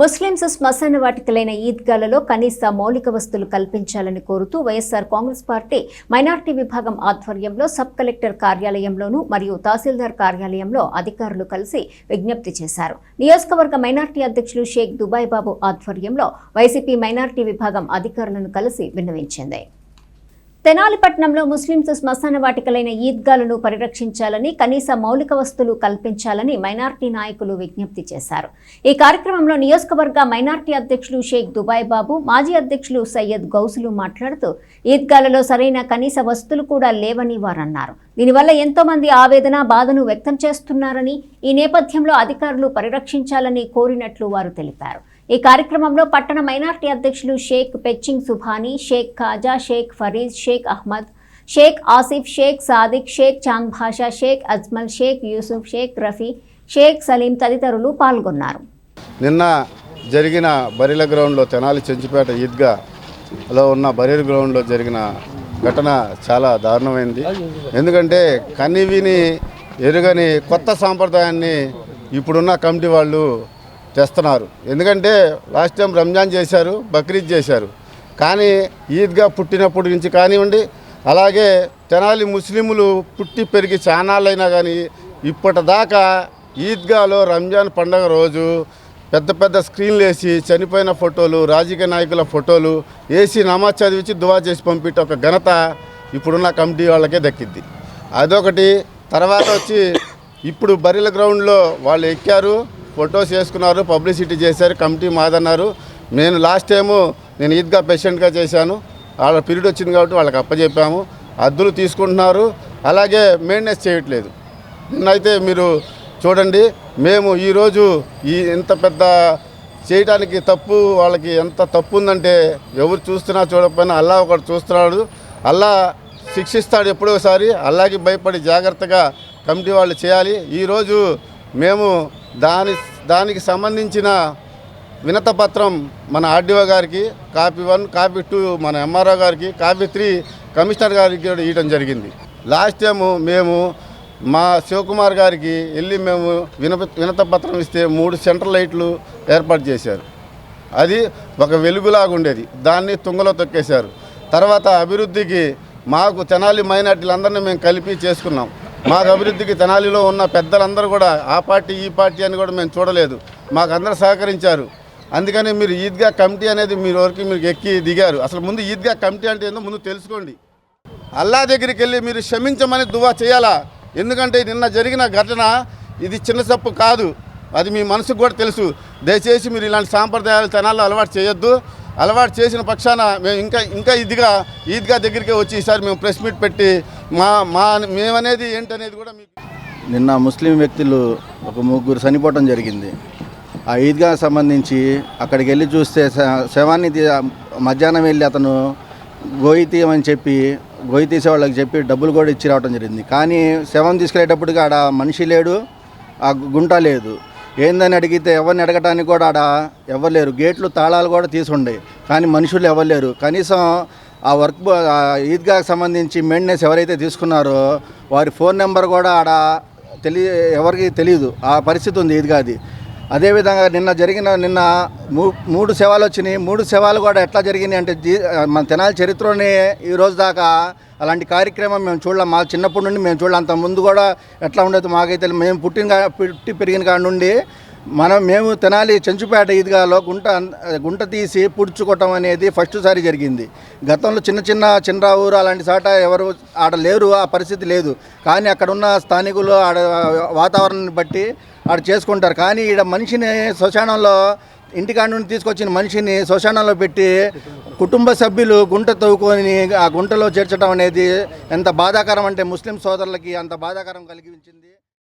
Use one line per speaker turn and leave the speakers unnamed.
Muslims శ్మశాన వాటికలైన ఈద్గాలలో కనీస మౌలిక వస్తువులు కల్పించాలని కోరుతూ వైఎస్ఆర్ కాంగ్రెస్ పార్టీ మైనార్టీ విభాగం ఆధ్వర్యంలో సబ్ కలెక్టర్ కార్యాలయంలోను మరియు తహసీల్దార్ కార్యాలయంలో అధికారులు కలిసి విజ్ఞప్తి చేశారు. నియోజకవర్గ మైనార్టీ అధ్యక్షులు షేక్ దుబాయ్ బాబు ఆధ్వర్యంలో వైసీపీ మైనార్టీ విభాగం అధికారులను కలిసి విన్నవించింది. తెనాలిపట్నంలో ముస్లింస్ శ్మశాన వాటికలైన ఈద్గాలను పరిరక్షించాలని కనీస మౌలిక వస్తువులు కల్పించాలని మైనార్టీ నాయకులు విజ్ఞప్తి చేశారు. ఈ కార్యక్రమంలో నియోజకవర్గ మైనార్టీ అధ్యక్షులు షేక్ దుబాయ్ బాబు మాజీ అధ్యక్షులు సయ్యద్ గౌసులు మాట్లాడుతూ ఈద్గాలలో సరైన కనీస వస్తువులు కూడా లేవని వారన్నారు. దీనివల్ల ఎంతో మంది ఆవేదన బాధను వ్యక్తం చేస్తున్నారని ఈ నేపథ్యంలో అధికారులు పరిరక్షించాలని కోరినట్లు వారు తెలిపారు. ఈ కార్యక్రమంలో పట్టణ మైనార్టీ అధ్యక్షులు షేక్ పెచ్చింగ్ సుభానీ షేక్ ఖాజా షేక్ ఫరీద్ షేక్ అహ్మద్ షేక్ ఆసిఫ్ షేక్ సాదిక్ షేక్ చాంద్ భాషా షేక్ అజ్మల్ షేక్ యూసుఫ్ షేక్ రఫీ షేక్ సలీం తదితరులు పాల్గొన్నారు.
నిన్న జరిగిన బరిల గ్రౌండ్లో తెనాలి చెంచుపేట ఈద్గాలో ఉన్న బరీర్ గ్రౌండ్లో జరిగిన ఘటన చాలా దారుణమైంది. ఎందుకంటే కనివిని ఎరుగని కొత్త సాంప్రదాయాన్ని ఇప్పుడున్న కమిటీ వాళ్ళు తెస్తున్నారు. ఎందుకంటే లాస్ట్ టైం రంజాన్ చేశారు బక్రీద్ చేశారు. కానీ ఈద్గా పుట్టినప్పటి నుంచి కానివ్వండి అలాగే తెనాలి ముస్లింలు పుట్టి పెరిగి చానాళ్ళైనా కానీ ఇప్పటిదాకా ఈద్గాలో రంజాన్ పండగ రోజు పెద్ద పెద్ద స్క్రీన్లు వేసి చనిపోయిన ఫోటోలు రాజకీయ నాయకుల ఫోటోలు వేసి నమాజ్ చదివించి దువా చేసి పంపిట ఒక ఘనత ఇప్పుడున్న కమిటీ వాళ్ళకే దక్కిద్ది. అదొకటి. తర్వాత వచ్చి ఇప్పుడు బరిల గ్రౌండ్లో వాళ్ళు ఎక్కారు. ఫొటోస్ వేసుకున్నారు పబ్లిసిటీ చేశారు కమిటీ మాదన్నారు. నేను లాస్ట్ టైము నేను ఈద్గా పేషెంట్గా చేశాను. వాళ్ళ పీరియడ్ వచ్చింది కాబట్టి వాళ్ళకి అప్పచెప్పాము అద్దులు తీసుకుంటున్నారు. అలాగే మెయింటెనెన్స్ చేయట్లేదు. నిన్నైతే మీరు చూడండి మేము ఈరోజు ఈ ఇంత పెద్ద చేయడానికి తప్పు వాళ్ళకి ఎంత తప్పు ఉందంటే ఎవరు చూస్తున్నా చూడకపోయినా అల్లా ఒకటి చూస్తున్నాడు. అల్లా శిక్షిస్తాడు ఎప్పుడోసారి. అల్లాకి భయపడి జాగ్రత్తగా కమిటీ వాళ్ళు చేయాలి. ఈరోజు మేము దాని దానికి సంబంధించిన వినత పత్రం మన ఆర్డీఓ గారికి కాపీ వన్ కాపీ టూ మన ఎంఆర్ఓ గారికి కాపీ త్రీ కమిషనర్ గారికి ఇవ్వడం జరిగింది. లాస్ట్ టైము మేము మా శివకుమార్ గారికి వెళ్ళి మేము వినప వినత పత్రం ఇస్తే మూడు సెంట్రల్ లైట్లు ఏర్పాటు చేశారు. అది ఒక వెలుగులాగా ఉండేది. దాన్ని తుంగలో తొక్కేశారు. తర్వాత అభివృద్ధికి మాకు తెనాలి మైనార్టీలందరినీ మేము కలిపి చేసుకున్నాం. మాకు అభివృద్ధికి తెనాలిలో ఉన్న పెద్దలందరూ కూడా ఆ పార్టీ ఈ పార్టీ అని కూడా మేము చూడలేదు. మాకు అందరూ సహకరించారు. అందుకని మీరు ఈద్గా కమిటీ అనేది మీరు వరకు మీరు ఎక్కి దిగారు. అసలు ముందు ఈద్గా కమిటీ అంటే ఏందో ముందు తెలుసుకోండి. అల్లా దగ్గరికి వెళ్ళి మీరు క్షమించమని దువా చేయాలా? ఎందుకంటే నిన్న జరిగిన ఘటన ఇది చిన్న తప్పు కాదు. అది మీ మనసుకు కూడా తెలుసు. దయచేసి మీరు ఇలాంటి సాంప్రదాయాలు తెనాల్లో అలవాటు చేయొద్దు. అలవాటు చేసిన పక్షాన మేము ఇంకా ఇంకా ఇదిగా ఈద్గా దగ్గరికే వచ్చి ఈసారి మేము ప్రెస్ మీట్ పెట్టి మా మా మేమనేది ఏంటనేది కూడా మీకు
నిన్న ముస్లిం వ్యక్తులు ఒక ముగ్గురు చనిపోవటం జరిగింది. ఆ ఈద్గా సంబంధించి అక్కడికి వెళ్ళి చూస్తే శ- శవాన్ని మధ్యాహ్నం వెళ్ళి అతను గోయి తీయమని చెప్పి గోయి తీసే వాళ్ళకి చెప్పి డబ్బులు కూడా ఇచ్చి రావడం జరిగింది. కానీ శవం తీసుకెళ్ళేటప్పటికి ఆడ మనిషి లేడు ఆ గుంట లేదు. ఏందని అడిగితే ఎవరిని అడగటానికి కూడా ఆడ ఎవరు లేరు. గేట్లు తాళాలు కూడా తీసుండే కానీ మనుషులు ఎవరు లేరు. కనీసం ఆ వర్క్ ఈద్గాకి సంబంధించి మెయింటెనెన్స్ ఎవరైతే తీసుకున్నారో వారి ఫోన్ నెంబర్ కూడా ఆడ తెలి ఎవరికి తెలియదు ఆ పరిస్థితి ఉంది ఈద్గాది. అదేవిధంగా నిన్న జరిగిన నిన్న మూ మూడు సేవలు వచ్చినాయి. మూడు సేవలు కూడా ఎట్లా జరిగినాయి అంటే జీ మన తెనాలి చరిత్రలోనే ఈ రోజు దాకా అలాంటి కార్యక్రమం మేము చూడలేం. మా చిన్నప్పటి నుండి మేము చూడలేం. అంత ముందు కూడా ఎట్లా ఉండేది మాకైతే మేము పుట్టిన పుట్టి పెరిగిన కాడ నుండి మనం మేము తెనాలి చెంచుపేట ఈద్గాలో గుంట గుంట తీసి పుడుచుకోవటం అనేది ఫస్ట్ సారి జరిగింది. గతంలో చిన్న చిన్న చిన్న ఊరు అలాంటి చాట ఎవరు ఆడ లేరు ఆ పరిస్థితి లేదు. కానీ అక్కడ ఉన్న స్థానికులు ఆడ వాతావరణాన్ని బట్టి ఆడ చేసుకుంటారు. కానీ ఈడ మనిషిని శ్మశానంలో ఇంటికాడ నుండి తీసుకొచ్చిన మనిషిని శ్మశానంలో పెట్టి కుటుంబ సభ్యులు గుంట తవ్వుకొని ఆ గుంటలో చేర్చడం అనేది ఎంత బాధాకరం అంటే ముస్లిం సోదరులకి అంత బాధాకరం కలిగించింది.